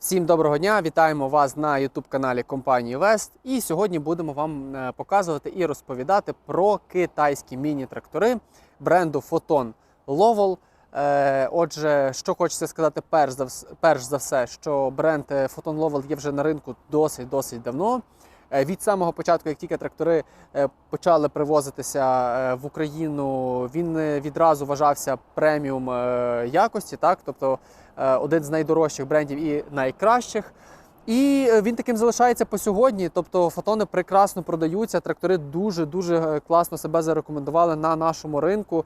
Всім доброго дня! Вітаємо вас на youtube каналі компанії Вест. І сьогодні будемо вам е, показувати і розповідати про китайські міні-трактори бренду Photon Lowell. Е, Отже, що хочеться сказати перш за все, що бренд е, Photon Lowell є вже на ринку досить досить давно. Е, Від самого початку, як тільки трактори е, почали привозитися е, в Україну, він відразу вважався преміум якості, так тобто один з найдорожчих брендів і найкращих. І він таким залишається по сьогодні. Тобто фотони прекрасно продаються. Трактори дуже дуже класно себе зарекомендували на нашому ринку.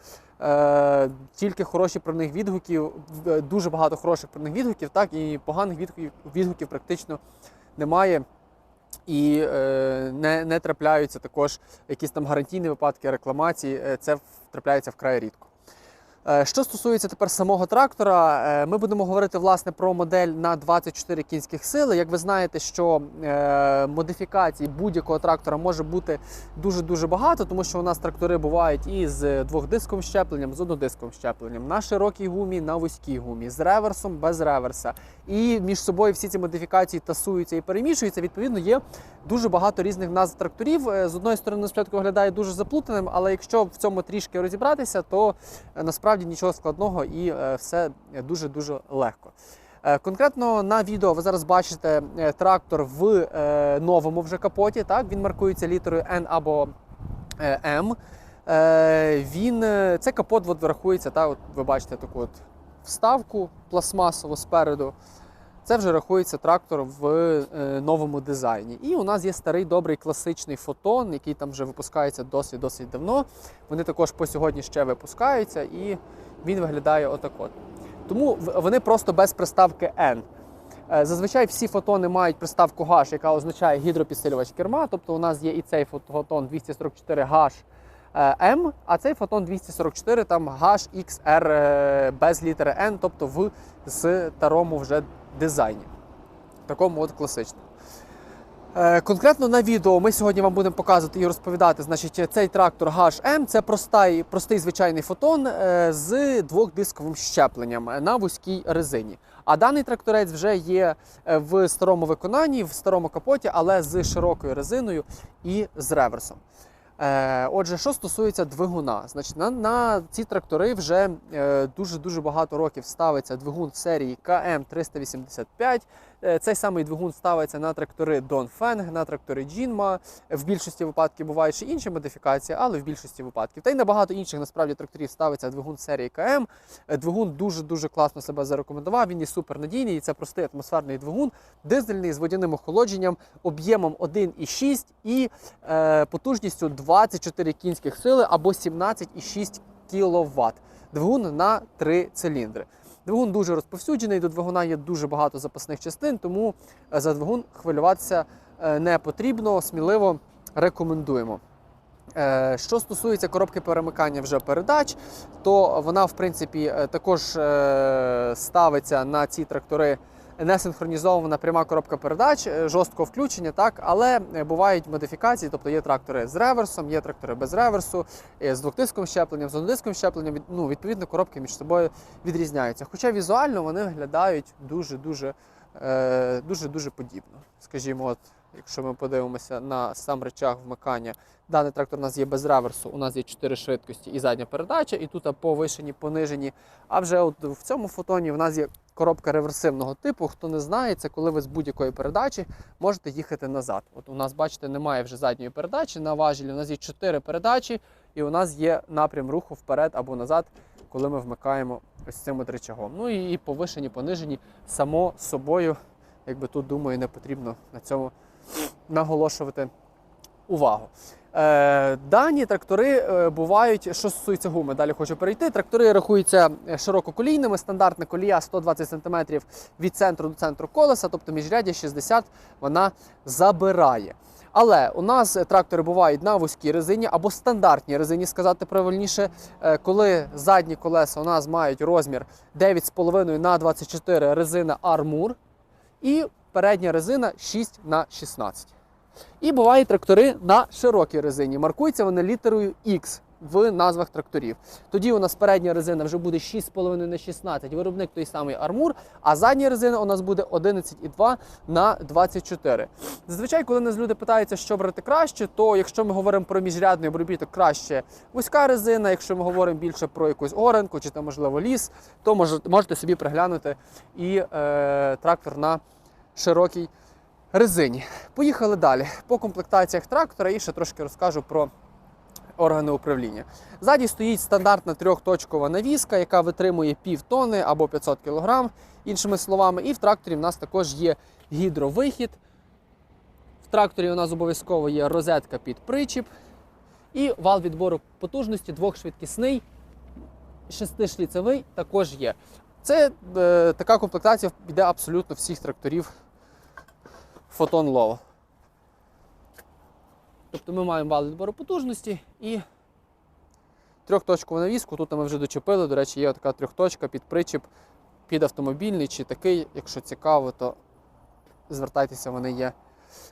Тільки хороші про них відгуків, дуже багато хороших про них відгуків, так і поганих відгуків, відгуків практично немає. І е, не, не трапляються також якісь там гарантійні випадки рекламації. Е, Це трапляється вкрай рідко. Е, Що стосується тепер самого трактора, е, ми будемо говорити власне про модель на 24 кінських сили. Як ви знаєте, що е, модифікацій будь-якого трактора може бути дуже дуже багато, тому що у нас трактори бувають і з двохдисковим щепленням, з однодисковим щепленням, на широкій гумі, на вузькій гумі, з реверсом, без реверса. І між собою всі ці модифікації тасуються і перемішуються. Відповідно, є дуже багато різних назв тракторів. З одної сторони, спочатку виглядає дуже заплутаним, але якщо в цьому трішки розібратися, то е, насправді нічого складного і е, все дуже дуже легко. Е, Конкретно на відео ви зараз бачите е, трактор в новому вже капоті. Так він маркується літерою N або M. Він це капот от рахується. так, от ви бачите таку от вставку пластмасову спереду. Це вже рахується трактор в е, новому дизайні. І у нас є старий добрий класичний фотон, який там вже випускається досить досить давно. Вони також по сьогодні ще випускаються, і він виглядає отак от. Тому вони просто без приставки N. Е, Зазвичай всі фотони мають приставку H, яка означає гідропідсилювач керма. Тобто у нас є і цей фотон 244H е, M, а цей фотон 244 там HXR е, без літери N, тобто в старому вже дизайні. Такому от класичному. Е, Конкретно на відео ми сьогодні вам будемо показувати і розповідати. Значить, цей трактор HM це простий, простий звичайний фотон з двохдисковим щепленням на вузькій резині. А даний тракторець вже є в старому виконанні, в старому капоті, але з широкою резиною і з реверсом. Е, Отже, що стосується двигуна, значить на, на ці трактори вже е, дуже дуже багато років ставиться двигун серії КМ385. Е, Цей самий двигун ставиться на трактори Dongfeng, на трактори Jinma. В більшості випадків бувають ще інші модифікації, але в більшості випадків. Та й на багато інших насправді тракторів ставиться двигун серії КМ. Е, Двигун дуже дуже класно себе зарекомендував. Він є супернадійний. і Це простий атмосферний двигун, дизельний з водяним охолодженням, об'ємом 1,6 і е, потужністю 24 кінських сили або 17,6 кВт. Двигун на 3 циліндри. Двигун дуже розповсюджений, до двигуна є дуже багато запасних частин, тому е, за двигун хвилюватися е, не потрібно, сміливо рекомендуємо. Е, Що стосується коробки перемикання вже передач, то вона в принципі також ставиться на ці трактори не синхронізована пряма коробка передач, е, жорсткого включення, так, але е, бувають модифікації, тобто є трактори з реверсом, є трактори без реверсу, е, з двохдисковим щепленням, з однодисковим щепленням. Ну, відповідно, коробки між собою відрізняються. Хоча візуально вони виглядають дуже дуже е, дуже дуже подібно. Скажімо, от, якщо ми подивимося на сам речах вмикання, даний трактор у нас є без реверсу, у нас є 4 швидкості і задня передача, і тут повишені, понижені. А вже от в цьому фотоні в нас є коробка реверсивного типу. Хто не знає, це коли ви з будь-якої передачі можете їхати назад. От у нас, бачите, немає вже задньої передачі на важелі. У нас є 4 передачі, і у нас є напрям руху вперед або назад, коли ми вмикаємо ось цим от речагом. Ну і, повишені, понижені само собою. Якби тут, думаю, не потрібно на цьому наголошувати увагу. Е, дані трактори е, бувають, що стосується гуми, далі хочу перейти. Трактори рахуються е, ширококолійними, стандартна колія 120 см від центру до центру колеса, тобто міжрядя 60 вона забирає. Але у нас трактори бувають на вузькій резині або стандартній резині, сказати правильніше, коли задні колеса у нас мають розмір 9,5 на 24 резина армур, і передня резина 6 на 16. І бувають трактори на широкій резині. Маркуються вони літерою X. в назвах тракторів. Тоді у нас передня резина вже буде 6,5 на 16, виробник той самий армур, а задня резина у нас буде 11,2 на 24. Зазвичай, коли нас люди питаються, що брати краще, то якщо ми говоримо про міжрядний обробіток, краще вузька резина. Якщо ми говоримо більше про якусь оренку чи там, можливо, ліс, то можете собі приглянути і е, трактор на широкій резині. Поїхали далі. По комплектаціях трактора і ще трошки розкажу про органи управління. Ззаді стоїть стандартна трьохточкова навіска, яка витримує пів тони або 500 кг, іншими словами. І в тракторі в нас також є гідровихід. В тракторі у нас обов'язково є розетка під причіп і вал відбору потужності двохшвидкісний, шестишліцевий також є. Це е, така комплектація піде абсолютно всіх тракторів Photon Low. Тобто ми маємо вал відбору потужності і трьохточкову навіску. Тут ми вже дочепили. До речі, є така трьохточка під причіп, під автомобільний чи такий. Якщо цікаво, то звертайтеся, вони є,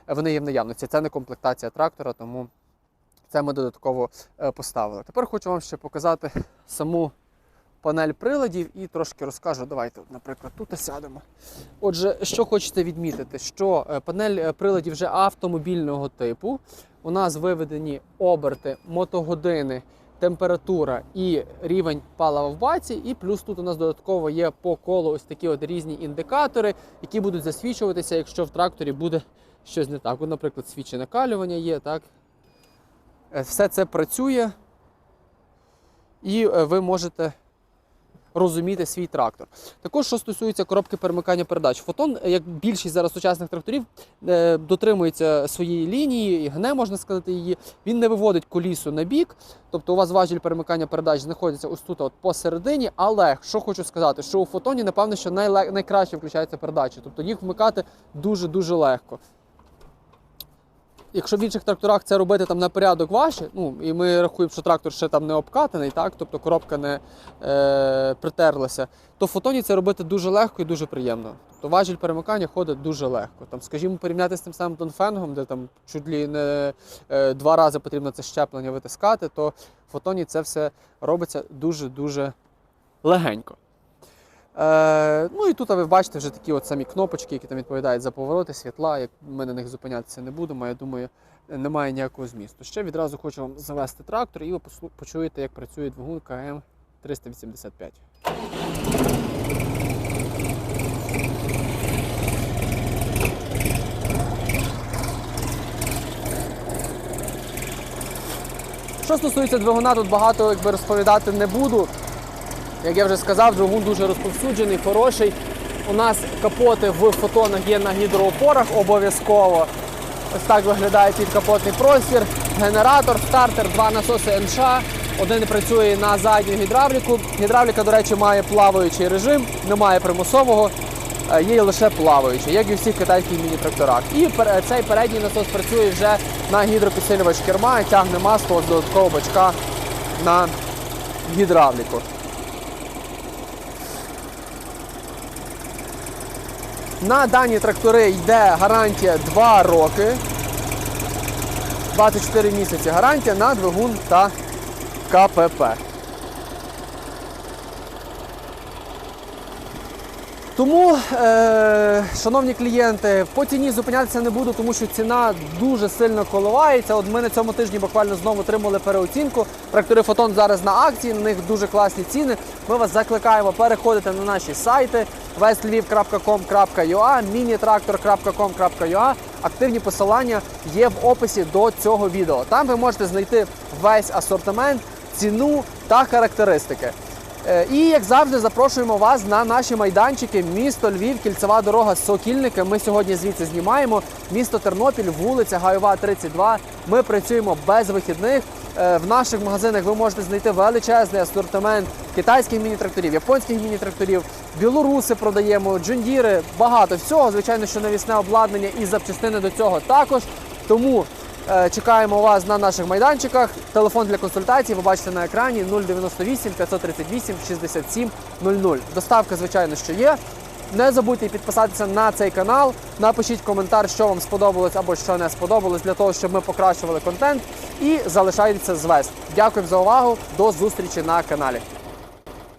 вони є в наявності. Це не комплектація трактора, тому це ми додатково е, поставили. Тепер хочу вам ще показати саму панель приладів і трошки розкажу. Давайте, наприклад, тут сядемо. Отже, що хочете відмітити, що е, панель е, приладів вже автомобільного типу. У нас виведені оберти, мотогодини, температура і рівень палива в баці. І плюс тут у нас додатково є по колу ось такі от різні індикатори, які будуть засвічуватися, якщо в тракторі буде щось не так. От, наприклад, свічі накалювання є, так. Е, Все це працює, і ви можете розуміти свій трактор. Також, що стосується коробки перемикання передач, фотон, як більшість зараз сучасних тракторів, е, дотримується своєї лінії, і гне, можна сказати, її. Він не виводить колісо на бік, тобто у вас важіль перемикання передач знаходиться ось тут, от посередині. Але що хочу сказати, що у фотоні, напевно, що найле- найкраще включаються передачі, тобто їх вмикати дуже-дуже легко. Якщо в інших тракторах це робити там на порядок важче, ну і ми рахуємо, що трактор ще там не обкатаний, так, тобто коробка не е, притерлася, то в фотоні це робити дуже легко і дуже приємно. Тобто важіль перемикання ходить дуже легко. Там, скажімо, порівняти з тим самим Донфенгом, де там чуть ли не е, два рази потрібно це щеплення витискати, то в фотоні це все робиться дуже-дуже легенько. Е, ну і тут ви бачите вже такі от самі кнопочки, які там відповідають за повороти, світла. Як ми на них зупинятися не будемо, я думаю, немає ніякого змісту. Ще відразу хочу вам завести трактор, і ви почуєте, як працює двигун КМ 385. Що стосується двигуна, тут багато якби, розповідати не буду. Як я вже сказав, двигун дуже розповсюджений, хороший. У нас капоти в фотонах є на гідроопорах обов'язково. Ось так виглядає підкапотний простір. Генератор, стартер, два насоси НШ. Один працює на задню гідравліку. Гідравліка, до речі, має плаваючий режим, немає примусового, е, є лише плаваючий, як і у всіх китайських міні-тракторах. І цей передній насос працює вже на гідропідсилювач керма тягне масло з додаткового бачка на гідравліку. На дані трактори йде гарантія 2 роки, 24 місяці гарантія на двигун та КПП. Тому, е, шановні клієнти, по ціні зупинятися не буду, тому що ціна дуже сильно коливається. От ми на цьому тижні буквально знову отримали переоцінку. Трактори Фотон зараз на акції, на них дуже класні ціни. Ми вас закликаємо переходити на наші сайти westlviv.com.ua, minitractor.com.ua. Активні посилання є в описі до цього відео. Там ви можете знайти весь асортимент, ціну та характеристики. Е, І як завжди, запрошуємо вас на наші майданчики. Місто Львів, кільцева дорога Сокільники. Ми сьогодні звідси знімаємо. Місто Тернопіль, вулиця Гайова, 32. Ми працюємо без вихідних. Е, В наших магазинах ви можете знайти величезний асортимент китайських міні-тракторів, японських міні-тракторів, білоруси продаємо, джундіри, багато всього. Звичайно, що навісне обладнання і запчастини до цього також. Тому Чекаємо вас на наших майданчиках. Телефон для консультацій ви бачите на екрані 098 538 67 00. Доставка, звичайно, що є. Не забудьте підписатися на цей канал. Напишіть коментар, що вам сподобалось або що не сподобалось, для того, щоб ми покращували контент. І залишайтеся з. Дякую за увагу. До зустрічі на каналі.